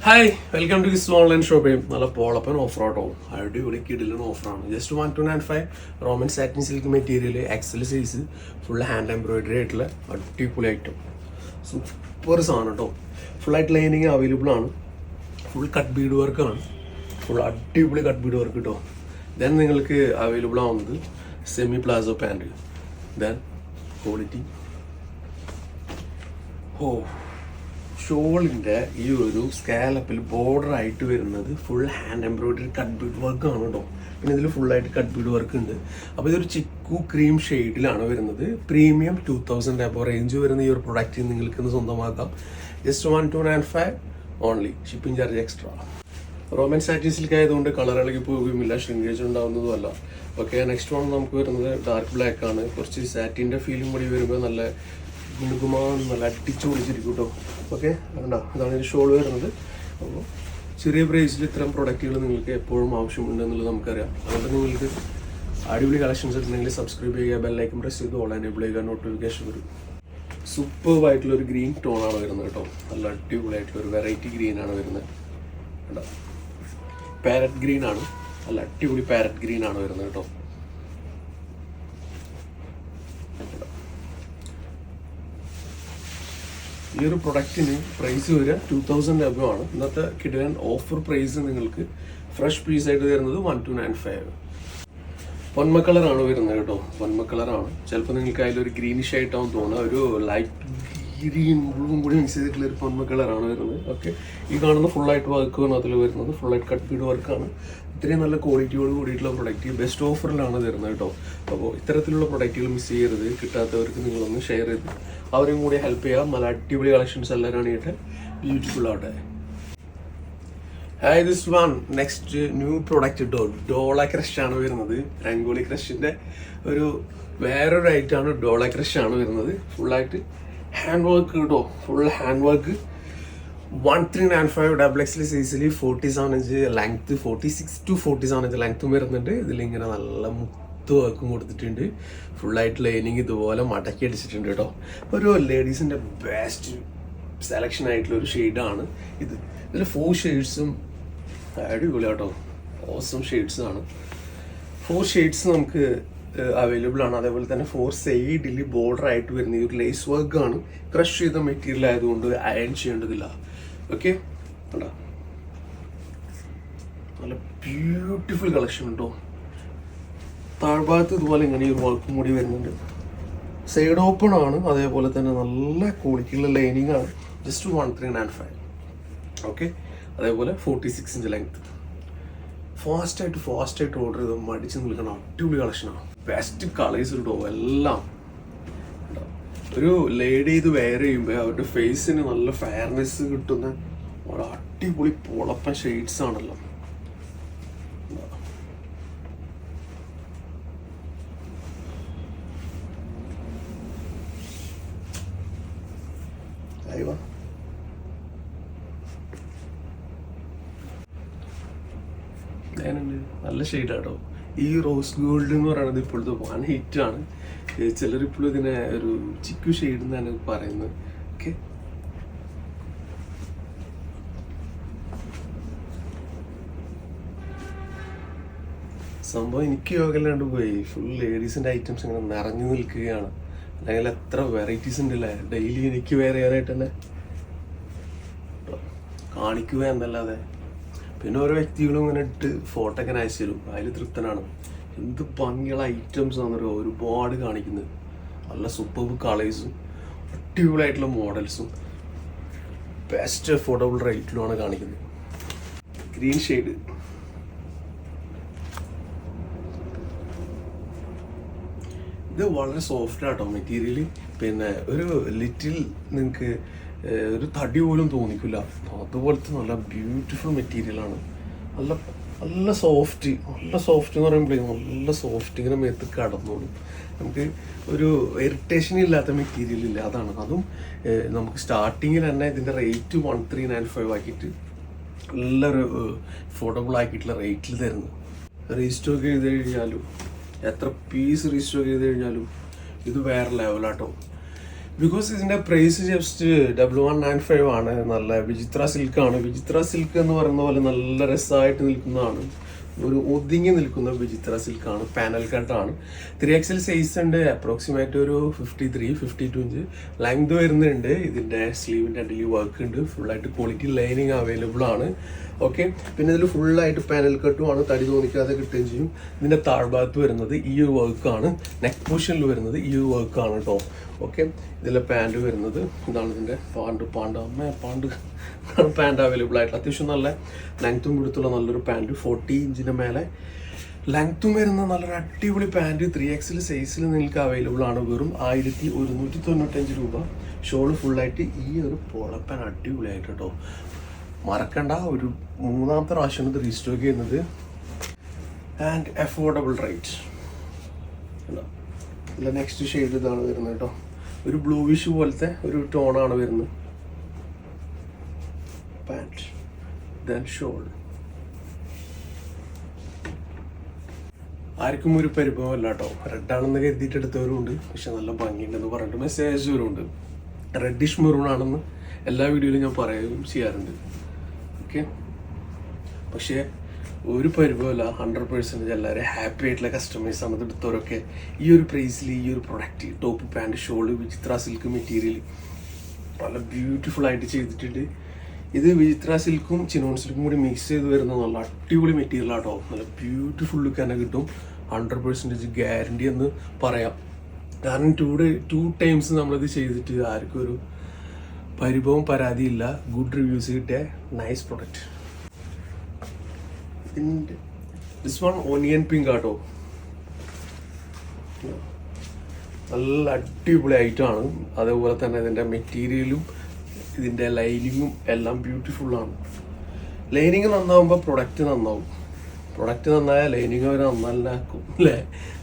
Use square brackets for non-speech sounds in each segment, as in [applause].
Hi welcome to this online shopping നല്ല പോളപ്പൻ ഓഫ് റോട്ടോ അടിപൊളി കിടിലൻ ഓഫറാണ് just one two nine five Roman satin silk material XL size full hand embroidery ആയിട്ടുള്ള അടിപൊളി ഐറ്റം സൂപ്പർ സാധനം കേട്ടോ ഫുൾ ആയിട്ട് ലൈനിങ് അവൈലബിൾ ആണ്. ഫുൾ കട്ട് ബീഡ് വർക്കാണ് ഫുൾ അടിപൊളി കട്ട് ബീഡ് വർക്ക് കേട്ടോ ദെൻ നിങ്ങൾക്ക് അവൈലബിൾ ആവുന്നത് semi palazzo pant then quality ഓ ഷോളിന്റെ ഈ ഒരു സ്കാലപ്പിൽ ബോർഡർ ആയിട്ട് വരുന്നത് full hand embroidery cut bead work ആണ് കേട്ടോ പിന്നെ ഇതിൽ ഫുള്ളായിട്ട് കട്ട് ബീഡ് വർക്ക് ഉണ്ട്. അപ്പോൾ ഇതൊരു ചിക്കു ക്രീം ഷെയ്ഡിലാണ് വരുന്നത്. പ്രീമിയം ടു തൗസൻഡ് അപ്പോൾ റേഞ്ച് വരുന്ന ഈ ഒരു പ്രൊഡക്റ്റ് നിങ്ങൾക്ക് സ്വന്തമാക്കാം. Just one two nine five only shipping charge extra Roman satin silk ആയതുകൊണ്ട് കളർ ഇളകി പോവുകയുമില്ല. ഷ്രിങ്കേജ് ഉണ്ടാവുന്നതുമല്ല. ഓക്കെ നെക്സ്റ്റ് വൺ നമുക്ക് വരുന്നത് ഡാർക്ക് ബ്ലാക്ക് ആണ്. കുറച്ച് സാറ്റിന്റെ ഫീലും കൂടി വരുമ്പോൾ നല്ല മിനുകുമാന്ന് നല്ല അടിച്ചു പൊളിച്ചിരിക്കും കേട്ടോ ഓക്കെ വേണ്ട അതാണ് ഒരു ഷോൾ വരുന്നത്. അപ്പോൾ ചെറിയ പ്രൈസിൽ ഇത്തരം പ്രൊഡക്റ്റുകൾ നിങ്ങൾക്ക് എപ്പോഴും ആവശ്യമുണ്ട് എന്നുള്ളത് നമുക്കറിയാം. അതുകൊണ്ട് നിങ്ങൾക്ക് അടിപൊളി കളക്ഷൻസ് ഉണ്ടെങ്കിൽ സബ്സ്ക്രൈബ് ചെയ്യുക ബെല്ലൈക്കും പ്രസ് ചെയ്ത് ഓൾ എനേബിൾ ചെയ്യുക നോട്ടിഫിക്കേഷൻ വരും. സൂപ്പർ ആയിട്ടുള്ള ഒരു ഗ്രീൻ ടോൺ ആണ് വരുന്നത് കേട്ടോ. നല്ല അടിപൊളിയായിട്ടുള്ള ഒരു വെറൈറ്റി ഗ്രീൻ ആണ് വരുന്നത്. കേട്ടോ പാരറ്റ് ഗ്രീൻ ആണ്. നല്ല അടിപൊളി പാരറ്റ് ഗ്രീൻ ആണ് വരുന്നത് കേട്ടോ. ഈ ഒരു പ്രൊഡക്റ്റിന് പ്രൈസ് വരിക ടു തൗസൻഡ് എബോ ആണ്. ഇന്നത്തെ കിടാൻ ഓഫർ പ്രൈസ് നിങ്ങൾക്ക് ഫ്രഷ് പീസ് ആയിട്ട് തരുന്നത് വൺ ടു നയൻ ഫൈവ് പൊന്മ കളറാണ് വരുന്നത് കേട്ടോ. പൊന്മ കളറാണ് ചിലപ്പോൾ നിങ്ങൾക്ക് അതിലൊരു ഗ്രീനിഷ് ആയിട്ടാവും തോന്നുക. ഒരു ലൈറ്റ് ഗ്രീൻ ബ്ലൂവും കൂടി മിക്സ് ചെയ്തിട്ടുള്ള ഒരു പൊന്മ കളറാണ് വരുന്നത്. ഓക്കെ ഈ കാണുന്ന ഫുള്ളായിട്ട് വർക്കാണ് അതിൽ വരുന്നത്. ഫുള്ളായിട്ട് കട്ട് ഫീഡ് വർക്കാണ് ഇത്രയും നല്ല ക്വാളിറ്റിയോട് കൂടിയിട്ടുള്ള പ്രൊഡക്റ്റ് ബെസ്റ്റ് ഓഫറിലാണ് തരുന്നത് കേട്ടോ. അപ്പോൾ ഇത്തരത്തിലുള്ള പ്രൊഡക്റ്റുകൾ മിസ് ചെയ്യരുത്. കിട്ടാത്തവർക്ക് നിങ്ങളൊന്ന് ഷെയർ ചെയ്ത് അവരെയും കൂടി ഹെൽപ്പ് ചെയ്യാം. നല്ല അടിപൊളി കളക്ഷൻസ് എല്ലാം കാണിയിട്ട് ബ്യൂട്ടിഫുൾ ആവട്ടെ. Hi this one next new product ഡോ ഡോള ക്രഷ് ആണ് വരുന്നത്. രംഗോളി ക്രഷിന്റെ ഒരു വേറൊരു ഐറ്റമാണ് ഡോള ക്രഷ് ആണ് വരുന്നത്. ഫുള്ളായിട്ട് ഹാൻഡ് വർക്ക് കേട്ടോ full hand work one three nine five double XL സൈസിൽ forty seven inch length forty six to forty seven inch ലെങ്ത്തും വരുന്നുണ്ട്. ഇതിലിങ്ങനെ നല്ല മുത്ത് വർക്കും കൊടുത്തിട്ടുണ്ട്. ഫുള്ളായിട്ട് ലൈനിങ് ഇതുപോലെ മടക്കി അടിച്ചിട്ടുണ്ട് കേട്ടോ. ഒരു ലേഡീസിന്റെ ബെസ്റ്റ് സെലക്ഷൻ ആയിട്ടുള്ള ഒരു ഷെയ്ഡാണ് ഇത്. ഇതിൽ ഫോർ ഷെയ്ഡ്സും അടിപൊളി കേട്ടോ ഓസം ഷെയ്ഡ്സും ആണ്. ഫോർ ഷെയ്ഡ്സ് നമുക്ക് അവൈലബിൾ ആണ്. അതേപോലെ തന്നെ ഫോർ സൈഡിൽ ബോർഡർ ആയിട്ട് വരുന്ന ഈ ഒരു ലേസ് വർക്ക് ആണ് ക്രഷ് ചെയ്ത മെറ്റീരിയൽ ആയതുകൊണ്ട് അയൺ ചെയ്യേണ്ടതില്ല. ഓക്കെ നല്ല ബ്യൂട്ടിഫുൾ കളക്ഷൻ ഉണ്ടോ? താഴ്ഭാഗത്ത് ഇതുപോലെ ഇങ്ങനെ ഒരു വർക്കും കൂടി വരുന്നുണ്ട്. സൈഡ് ഓപ്പൺ ആണ്. അതേപോലെ തന്നെ നല്ല ക്വാളിറ്റിയുള്ള ലൈനിങ് ആണ്. Just one three nine five okay അതേപോലെ ഫോർട്ടി സിക്സ് ഇഞ്ച് ലെങ്ത് ഫാസ്റ്റായിട്ട് ഫാസ്റ്റായിട്ട് ഓർഡർ ചെയ്ത് മടിച്ച് നിൽക്കണം അടിപൊളി കളക്ഷനാണ് ബെസ്റ്റ് കളേഴ്സ് കിട്ടോ എല്ലാം? ഒരു ലേഡി ഇത് വെയർ ചെയ്യുമ്പോൾ അവരുടെ ഫേസിന് നല്ല ഫെയർനെസ് കിട്ടുന്ന ഒരു അടിപൊളി പൊളപ്പൻ ഷെയ്ഡ്സ് ആണല്ലോ. നല്ല ഷെയ്ഡാട്ടോ ഈ റോസ് ഗോൾഡ് എന്ന് പറയുന്നത് ഇപ്പോഴത്തെ വൺ ഹിറ്റ് ആണ്. ചിലർ ഇപ്പോഴും ഇതിനെ ഒരു ചിക്കു ഷെയ്ഡ് എന്നാണ് പറയുന്നത്. ഓക്കെ സംഭവം എനിക്ക് യോഗല്ലാണ്ട് പോയി. ഫുൾ ലേഡീസിന്റെ ഐറ്റംസ് ഇങ്ങനെ നിറഞ്ഞു നിൽക്കുകയാണ്. അല്ലെങ്കിൽ എത്ര വെറൈറ്റീസ് ഉണ്ടല്ലേ ഡെയിലി എനിക്ക് വേറെ വേറെ തന്നെ. കാണിക്കുക എന്നല്ലാതെ. പിന്നെ ഓരോ വ്യക്തികളും ഇങ്ങനെ ഇട്ട് ഫോട്ടോ ഒക്കെ അയച്ചു തരും. അതിൽ തൃപ്തനാണ്. എന്ത് ഭംഗിയുള്ള ഐറ്റംസ് ആണെന്നറിയോ ഒരുപാട് കാണിക്കുന്നത്. നല്ല സൂപ്പർബ് കളേഴ്സും അടിപൊളിയായിട്ടുള്ള മോഡൽസും ബെസ്റ്റ് അഫോർഡബിൾ റേറ്റിലുമാണ് കാണിക്കുന്നത്. ഗ്രീൻ ഷെയ്ഡ് ഇത് വളരെ സോഫ്റ്റ് ആട്ടോ മെറ്റീരിയൽ പിന്നെ ഒരു ലിറ്റിൽ നിങ്ങൾക്ക് ഒരു തടി പോലും തോന്നിക്കില്ല. അതുപോലത്തെ നല്ല ബ്യൂട്ടിഫുൾ മെറ്റീരിയലാണ് നല്ല നല്ല സോഫ്റ്റ് നല്ല സോഫ്റ്റ് എന്ന് പറയുമ്പോഴേ നല്ല സോഫ്റ്റ് ഇങ്ങനെ മേത്ത് കടന്നോളും. നമുക്ക് ഒരു ഇറിറ്റേഷൻ ഇല്ലാത്ത മെറ്റീരിയൽ ഇല്ല അതാണ്. അതും നമുക്ക് സ്റ്റാർട്ടിങ്ങിൽ തന്നെ ഇതിന്റെ rate one three nine five ആക്കിയിട്ട് നല്ലൊരു അഫോർഡബിൾ ആക്കിയിട്ടുള്ള റേറ്റിൽ തരുന്നു. റീസ്റ്റോക്ക് ചെയ്ത് കഴിഞ്ഞാലും എത്ര പീസ് റീസ്റ്റോക്ക് ചെയ്ത് കഴിഞ്ഞാലും ഇത് വേറെ ലെവലാട്ടോ ബിക്കോസ് ഇതിന്റെ price just double one nine five ആണ്. നല്ല വിചിത്ര സിൽക്ക് ആണ്. വിചിത്ര സിൽക്ക് എന്ന് പറയുന്ന പോലെ നല്ല രസമായിട്ട് നിൽക്കുന്നതാണ്. ഒരു ഒതുങ്ങി നിൽക്കുന്ന വിചിത്ര സിൽക്കാണ് പാനൽ കട്ടാണ് ത്രീ എക്സൽ സൈസ് ഉണ്ട്. അപ്രോക്സിമേറ്റ് ഒരു fifty three fifty two inch length വരുന്നുണ്ട്. ഇതിന്റെ സ്ലീവിന്റെ അടിയിൽ വർക്ക് ഉണ്ട്. ഫുള്ളായിട്ട് ക്വാളിറ്റി ലൈനിങ് അവൈലബിൾ ആണ്. ഓക്കെ പിന്നെ ഇതിൽ ഫുള്ളായിട്ട് പാനൽ കട്ടുമാണ് തടി തോന്നിക്കാതെ കിട്ടുകയും ചെയ്യും. ഇതിന്റെ താഴ്ഭാഗത്ത് വരുന്നത് ഈ ഒരു വർക്കാണ് നെക്ക് പോഷനിൽ വരുന്നത് ഈ ഒരു വർക്കാണ് കേട്ടോ ഓക്കെ ഇതിലെ പാന്റ് വരുന്നത് ഇതാണ് ഇതിന്റെ പാണ്ട് പാണ്ട്. അമ്മ പാണ്ട്. പാന്റ് അവൈലബിൾ ആയിട്ടുള്ള. അത്യാവശ്യം നല്ല ലെങ്ത്തും കൊടുത്തുള്ള നല്ലൊരു പാന്റ് ഫോർട്ടി ഇഞ്ചിന്റെ മേലെ ലെങ്ത്തും വരുന്ന നല്ലൊരു അടിപൊളി പാന്റ് ത്രീ എക്സിൽ സൈസിൽ നിങ്ങൾക്ക് അവൈലബിൾ ആണ്. വെറും ആയിരത്തി ഒരുന്നൂറ്റി തൊണ്ണൂറ്റഞ്ച് രൂപ. ഷോൾ ഫുള്ളായിട്ട് ഈ ഒരു പോളപ്പാൻ അടിപൊളിയായിട്ട് കേട്ടോ മറക്കണ്ട ഒരു മൂന്നാമത്തെ പ്രാവശ്യമാണ് ഇത് റീസ്റ്റോക്ക് ചെയ്യുന്നത്. ആൻഡ് അഫോർഡബിൾ റേറ്റ് അല്ല നെക്സ്റ്റ് ഷെയ്ഡ് ഇതാണ് വരുന്നത് കേട്ടോ. ഒരു ബ്ലൂവിഷ് പോലത്തെ ഒരു ടോണാണ് വരുന്നത്. പാന്റ് ദെൻ ഷോൾ ആർക്കും ഒരു പരിഭവമല്ല കേട്ടോ. റെഡ് ആണെന്ന് കരുതിയിട്ട് എടുത്തവരും ഉണ്ട് പക്ഷെ നല്ല ഭംഗിയുണ്ടെന്ന് പറഞ്ഞിട്ട് മെസ്സേജ് ഉണ്ട് റെഡിഷ് മെറൂൺ ആണെന്ന് എല്ലാ വീഡിയോയിലും ഞാൻ പറയുകയും ചെയ്യാറുണ്ട്. ഓക്കെ. പക്ഷേ ഒരു പരിഭവമല്ല. ഹൺഡ്രഡ് പേഴ്സന്റേജ് എല്ലാവരും ഹാപ്പി ആയിട്ടുള്ള കസ്റ്റമേഴ്സ് ആണ് എടുത്തവരൊക്കെ. ഈ ഒരു പ്രൈസിൽ ഈ ഒരു product top pant shawl Vichitra silk material നല്ല ബ്യൂട്ടിഫുൾ ആയിട്ട് ചെയ്തിട്ടുണ്ട്. ഇത് വിചിത്ര സിൽക്കും ചിനോൺ സിൽക്കും കൂടി മിക്സ് ചെയ്ത് വരുന്ന നല്ല അടിപൊളി മെറ്റീരിയൽ ആട്ടോ. നല്ല ബ്യൂട്ടിഫുൾ ലുക്ക് തന്നെ കിട്ടും. ഹൺഡ്രഡ് പേഴ്സന്റേജ് ഗ്യാരണ്ടി എന്ന് പറയാം. കാരണം ടു ഡേ ടു ടൈംസ് നമ്മളിത് ചെയ്തിട്ട് ആർക്കും ഒരു പരിഭവം പരാതിയില്ല. ഗുഡ് റിവ്യൂസ് കിട്ടിയ nice product this one onion pink ആട്ടോ. നല്ല അടിപൊളി ഐറ്റമാണ് അതേപോലെ തന്നെ ഇതിന്റെ മെറ്റീരിയലും ഇതിന്റെ ലൈനിങ്ങും എല്ലാം ബ്യൂട്ടിഫുൾ ആണ്. ലൈനിങ് നന്നാവുമ്പോൾ പ്രൊഡക്റ്റ് നന്നാവും. പ്രൊഡക്റ്റ് നന്നായ ലൈനിങ് അവർ നന്നാക്കും അല്ലേ?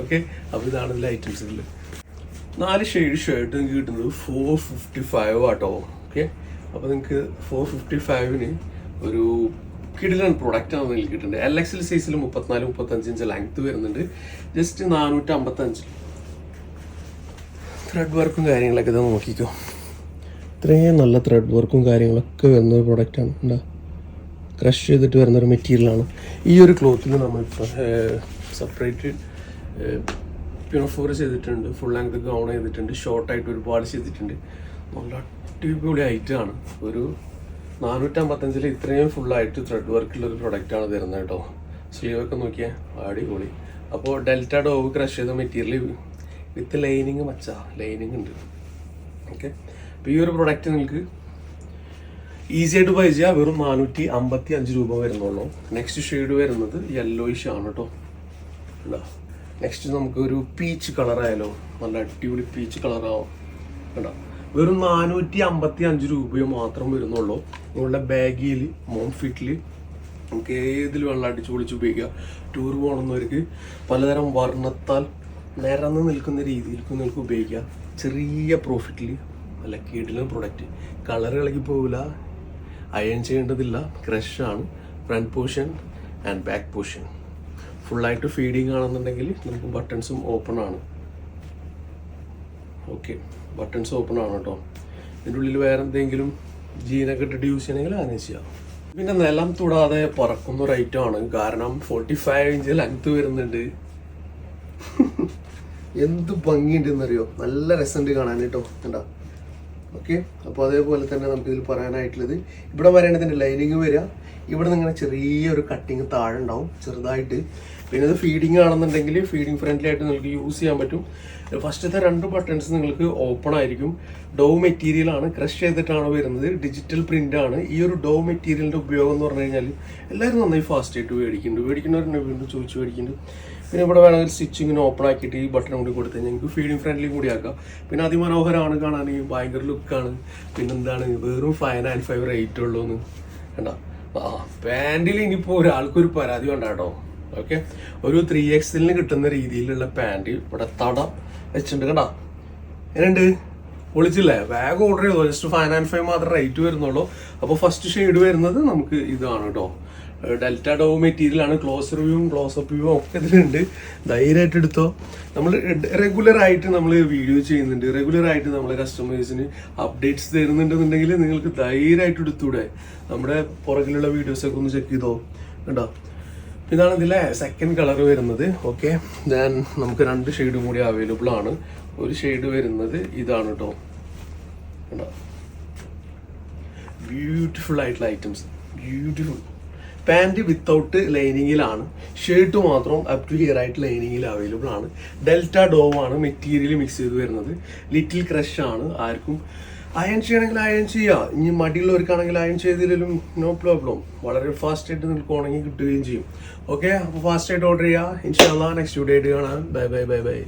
ഓക്കെ അപ്പോൾ ഇതാണ് ഇതിലെ ഐറ്റംസ് ഇതിൽ നാല് ഷെയ്ഡ് ഷർട്ട് നിങ്ങൾക്ക് കിട്ടുന്നത്. ഫോർ ഫിഫ്റ്റി ഫൈവ് ആട്ടോ. ഓക്കെ അപ്പോൾ നിങ്ങൾക്ക് ഫോർ ഫിഫ്റ്റി ഫൈവിന് ഒരു കിടിലൻ പ്രൊഡക്റ്റ് ആണ് നിങ്ങൾക്ക് കിട്ടുന്നത് എൽ എക്സ് എൽ സൈസിൽ മുപ്പത്തിനാല് മുപ്പത്തഞ്ച് ഇഞ്ച് ലെങ്ത് വരുന്നുണ്ട്. ജസ്റ്റ് നാനൂറ്റി അമ്പത്തഞ്ച് ത്രെഡ് വർക്കും കാര്യങ്ങളൊക്കെ ഇത് നോക്കിക്കോ. ഇത്രയും നല്ല ത്രെഡ് വർക്കും കാര്യങ്ങളൊക്കെ വരുന്ന ഒരു പ്രൊഡക്റ്റാണ് എന്താ? ക്രഷ് ചെയ്തിട്ട് വരുന്ന ഒരു മെറ്റീരിയലാണ് ഈ ഒരു ക്ലോത്തിൽ നമ്മൾ സെപ്പറേറ്റ് പിണഫോർ ചെയ്തിട്ടുണ്ട്. ഫുൾ ലെങ്ത് ഗൗൺ ചെയ്തിട്ടുണ്ട്. ഷോർട്ടായിട്ട് ഒരുപാട് ചെയ്തിട്ടുണ്ട്. നല്ല അടിപൊളി ഐറ്റമാണ് ഒരു നാനൂറ്റമ്പത്തഞ്ചിൽ ഇത്രയും ഫുള്ളായിട്ട് ത്രെഡ് വർക്കുള്ള ഒരു പ്രൊഡക്റ്റാണ് തരുന്നത് കേട്ടോ. സ്ലീവൊക്കെ നോക്കിയേ നോക്കിയാൽ അടിപൊളി. അപ്പോൾ ഡെൽറ്റ ഡോവ് ക്രഷ് ചെയ്ത മെറ്റീരിയൽ വിത്ത് ലൈനിങ് മച്ച ലൈനിങ് ഉണ്ട്. ഓക്കെ അപ്പോൾ ഈ ഒരു പ്രൊഡക്റ്റ് നിങ്ങൾക്ക് ഈസി ആയിട്ട് ബൈ ചെയ്യാം. വെറും നാനൂറ്റി അമ്പത്തി അഞ്ച് രൂപ വരുന്നുള്ളൂ. നെക്സ്റ്റ് ഷെയ്ഡ് വരുന്നത് യെല്ലോയിഷ് ആണ് കേട്ടോ. കണ്ടോ? നെക്സ്റ്റ് നമുക്ക് ഒരു പീച്ച് കളറായാലോ നല്ല അടിപൊളി പീച്ച് കളറാവും കണ്ടോ? വെറും നാനൂറ്റി അമ്പത്തി അഞ്ച് രൂപയോ മാത്രം വരുന്നുള്ളൂ. നിങ്ങളുടെ ബാഗിൽ മോം ഫിറ്റിൽ നമുക്ക് ഏതിൽ വെള്ളം അടിച്ചു പൊളിച്ച് ഉപയോഗിക്കാം ടൂർ പോകണമെന്നവർക്ക് പലതരം വർണത്താൽ നിരന്ന് നിൽക്കുന്ന രീതിയിലേക്ക് നിങ്ങൾക്ക് ഉപയോഗിക്കാം. ചെറിയ പ്രോഫിറ്റിൽ നല്ല കീടിലും പ്രൊഡക്റ്റ് കളർ ഇളകി പോകില്ല അയൺ ചെയ്യേണ്ടതില്ല ക്രഷാണ് front portion and back portion ഫുള്ളായിട്ട് ഫീഡിങ് ആണെന്നുണ്ടെങ്കിൽ നമുക്ക് ബട്ടൺസും ഓപ്പൺ ആണ്. ഓക്കെ ബട്ടൺസ് ഓപ്പൺ ആണ് കേട്ടോ ഇതിന്റെ ഉള്ളിൽ വേറെ എന്തെങ്കിലും ജീനൊക്കെ ഇട്ടിട്ട് യൂസ് ചെയ്യണമെങ്കിൽ അങ്ങനെ ചെയ്യാം. പിന്നെ നിലം തൊടാതെ പറക്കുന്ന ഒരു ഐറ്റം ആണ്. കാരണം ഫോർട്ടി ഫൈവ് ഇഞ്ച് ലെങ്ത് വരുന്നുണ്ട്. [laughs] എന്ത് ഭംഗിയുണ്ടെന്നറിയോ? നല്ല രസമുണ്ട് കാണാൻ കേട്ടോ കണ്ടോ? ഓക്കെ അപ്പോൾ അതേപോലെ തന്നെ നമുക്ക് ഇതിൽ പറയാനായിട്ടുള്ളത്. ഇവിടെ വരേണ്ടതിന്റെ ലൈനിങ് വരിക. ഇവിടെ നിന്ന് ഇങ്ങനെ ചെറിയൊരു കട്ടിങ് താഴെ ഉണ്ടാവും. ചെറുതായിട്ട് പിന്നെ ഇത് ഫീഡിങ് ആണെന്നുണ്ടെങ്കിൽ ഫീഡിങ് ഫ്രണ്ട്ലി ആയിട്ട് നിങ്ങൾക്ക് യൂസ് ചെയ്യാൻ പറ്റും. ഫസ്റ്റത്തെ രണ്ട് ബട്ടൺസ് നിങ്ങൾക്ക് ഓപ്പൺ ആയിരിക്കും. ഡോ മെറ്റീരിയൽ ആണ്. ക്രഷ് ചെയ്തിട്ടാണ് വരുന്നത്. ഡിജിറ്റൽ പ്രിന്റ് ആണ്. ഈ ഒരു ഡോ മെറ്റീരിയലിന്റെ ഉപയോഗം എന്ന് പറഞ്ഞു കഴിഞ്ഞാൽ എല്ലാവരും നന്നായി ഫാസ്റ്റ് ആയിട്ട് മേടിക്കുന്നുണ്ട്. മേടിക്കുന്നവരുണ്ട് വീണ്ടും ചോദിച്ചു മേടിക്കുന്നുണ്ട്. പിന്നെ ഇവിടെ വേണമെങ്കിൽ സ്റ്റിച്ചിങ്ങിന് ഓപ്പൺ ആക്കിയിട്ട് ഈ ബട്ടൺ കൂടി കൊടുത്ത്. ഞങ്ങൾക്ക് ഫീഡിങ് ഫ്രണ്ട്ലി കൂടി ആക്കാം. പിന്നെ അതിമനോഹരമാണ് കാണാൻ. ഭയങ്കര ലുക്കാണ് പിന്നെന്താണ് വെറും ഫൈവ് ആൻഡ് ഫൈവ് റേറ്റ് ഉള്ളൂ എന്ന് കണ്ട? ആ പാന്റിൽ ഇനിയിപ്പോൾ ഒരാൾക്കൊരു പരാതി വേണ്ട കേട്ടോ ഓക്കെ ഒരു ത്രീ എക്സിലിന് കിട്ടുന്ന രീതിയിലുള്ള പാന്റ് ഇവിടെ തട വെച്ചിട്ടുണ്ട് കണ്ട? എന്നുണ്ട് പൊളിച്ചില്ലേ? വേഗം ഓർഡർ ചെയ്തോ? ജസ്റ്റ് ഫൈവ് ആൻഡ് ഫൈവ് മാത്രമേ റേറ്റ് വരുന്നുള്ളൂ. അപ്പോൾ ഫസ്റ്റ് ഷെയ്ഡ് വരുന്നത് നമുക്ക് ഇതാണ് കേട്ടോ ഡെൽറ്റ ഡോ മെറ്റീരിയൽ ആണ്. ക്ലോസ് റിവ്യൂവും ക്ലോസ് അപ്പ് വ്യൂവും ഒക്കെ ഇതിലുണ്ട്. ധൈര്യമായിട്ട് എടുത്തോ. നമ്മൾ റെഗുലർ ആയിട്ട് നമ്മൾ വീഡിയോ ചെയ്യുന്നുണ്ട്. റെഗുലർ ആയിട്ട് നമ്മളെ കസ്റ്റമേഴ്സിന് അപ്ഡേറ്റ്സ് തരുന്നുണ്ടെന്നുണ്ടെങ്കിൽ നിങ്ങൾക്ക് ധൈര്യമായിട്ട് എടുത്തൂടെ. നമ്മുടെ പുറകിലുള്ള വീഡിയോസൊക്കെ ഒന്ന് ചെക്ക് ചെയ്തോ? കണ്ടോ? ഇതാണ് ഇതിലെ സെക്കൻഡ് കളർ വരുന്നത്. ഓക്കെ ദാൻ നമുക്ക് രണ്ട് ഷെയ്ഡും കൂടി അവൈലബിൾ ആണ്. ഒരു ഷെയ്ഡ് വരുന്നത് ഇതാണ് കേട്ടോ ബ്യൂട്ടിഫുൾ ആയിട്ടുള്ള ഐറ്റംസ് ബ്യൂട്ടിഫുൾ പാന്റ് വിത്തൗട്ട് ലൈനിങ്ങിലാണ് ഷർട്ട് മാത്രം അപ് ടു ഹിയർ ആയിട്ട് ലൈനിങ്ങിൽ അവൈലബിൾ ആണ്. ഡെൽറ്റ ഡോവ് ആണ് മെറ്റീരിയൽ മിക്സ് ചെയ്ത് വരുന്നത്. ലിറ്റിൽ ക്രഷ് ആണ്. ആർക്കും അയൺ ചെയ്യണമെങ്കിൽ അയൺ ചെയ്യാം. ഇനി മടിയുള്ളവർക്കാണെങ്കിൽ അയൺ ചെയ്തില്ലെങ്കിലും നോ പ്രോബ്ലം വളരെ ഫാസ്റ്റ് ആയിട്ട് നിങ്ങൾക്ക് കിട്ടുകയും ചെയ്യും. ഓക്കെ അപ്പോൾ ഫാസ്റ്റ് ആയിട്ട് ഓർഡർ ചെയ്യുക ഇൻഷാല്ലാ നെക്സ്റ്റ് വീഡിയോ ആയിട്ട് കാണാം. Bye bye bye bye